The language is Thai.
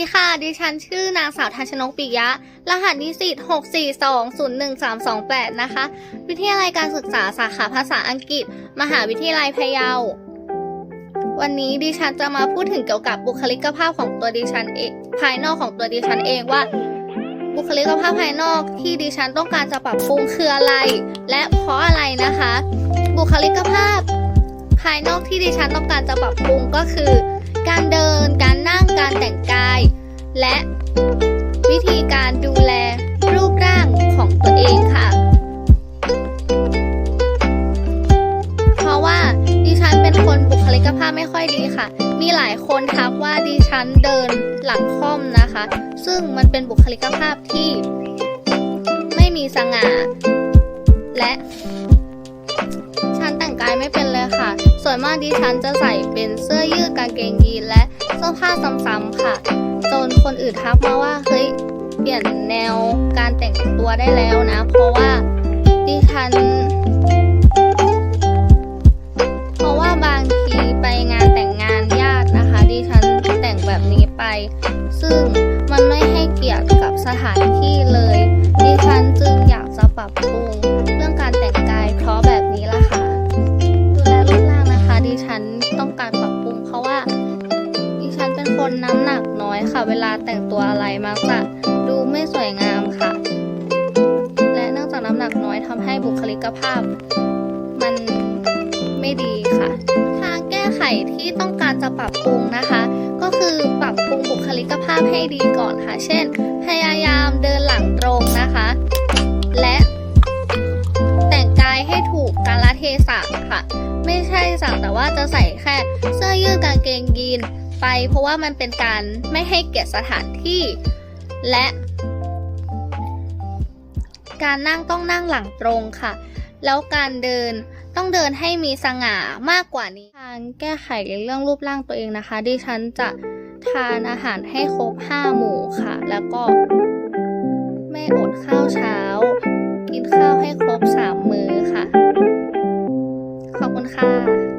ดีค่ะ ดิฉันชื่อนางสาวทัชนกปิยะ รหัสนิสิต6420138นะคะ วิทยาลัยการศึกษาสาขาภาษาอังกฤษ มหาวิทยาลัยพะเยา วันนี้ดิฉันจะมาพูดถึงเกี่ยวกับบุคลิกภาพของตัวดิฉันเอง ภายนอกของตัวดิฉันเองว่า บุคลิกภาพภายนอกที่ดิฉันต้องการจะปรับปรุงคืออะไร และเพราะอะไรนะคะ บุคลิกภาพ ภายนอกที่ดิฉันต้องการจะปรับปรุงก็คือการเดิน การนั่ง การแต่งกาย และวิธีการดูแลรูปร่างของตัวเองค่ะ เพราะว่าดิฉันเป็นคนบุคลิกภาพไม่ค่อยดีค่ะ มีหลายคนทักว่าดิฉันเดินหลังค่อมนะคะ ซึ่งมันเป็นบุคลิกภาพที่ ไม่มีสง่า และฉันแต่งกายไม่เป็นเลยค่ะ ส่วนมากดิฉันจะใส่เป็นเสื้อยืดกางเกงยีนและเสื้อผ้าซ้ำๆค่ะ คนอื่นทักมาว่าเฮ้ยเปลี่ยนแนวการแต่งตัวได้แล้วนะ เพราะว่าดิฉัน เพราะว่าบางทีไปงานแต่งงานญาตินะคะดิฉันแต่งแบบนี้ไป ซึ่งมันไม่ให้เกียรติกับสถานที่เลยดิฉันจึงอยากจะปรับปรุงเรื่องการแต่งกายเพราะแบบนี้ละค่ะดูแลรูปร่างนะคะดิฉันต้องการปรับปรุงเพราะว่าดิฉันเป็นคนน้ำหนัก ค่ะ เวลาแต่งตัวอะไรมักจะดูไม่สวยงามค่ะ และเนื่องจากน้ำหนักน้อยทำให้บุคลิกภาพ มันไม่ดีค่ะ ทางแก้ไขที่ต้องการจะปรับปรุงนะคะ ก็คือปรับปรุงบุคลิกภาพให้ดีก่อนค่ะ เช่น พยายามเดินหลังตรงนะคะ และแต่งกายให้ถูกกาลเทศะค่ะ ไม่ใช่สั่งแต่ว่าจะใส่แค่เสื้อยืดกางเกงยีน ไป เพราะว่ามันเป็นการไม่ให้เกียรติสถานที่ และ การนั่งต้องนั่งหลังตรงค่ะ แล้วการเดินต้องเดินให้มีสง่ามากกว่านี้ทางแก้ไขเรื่องรูปร่างตัวเองนะคะ ดิฉันจะทานอาหารให้ครบ 5 หมู่ค่ะ แล้วก็ไม่อดข้าวเช้า กินข้าวให้ครบ 3 มื้อค่ะ ขอบคุณค่ะ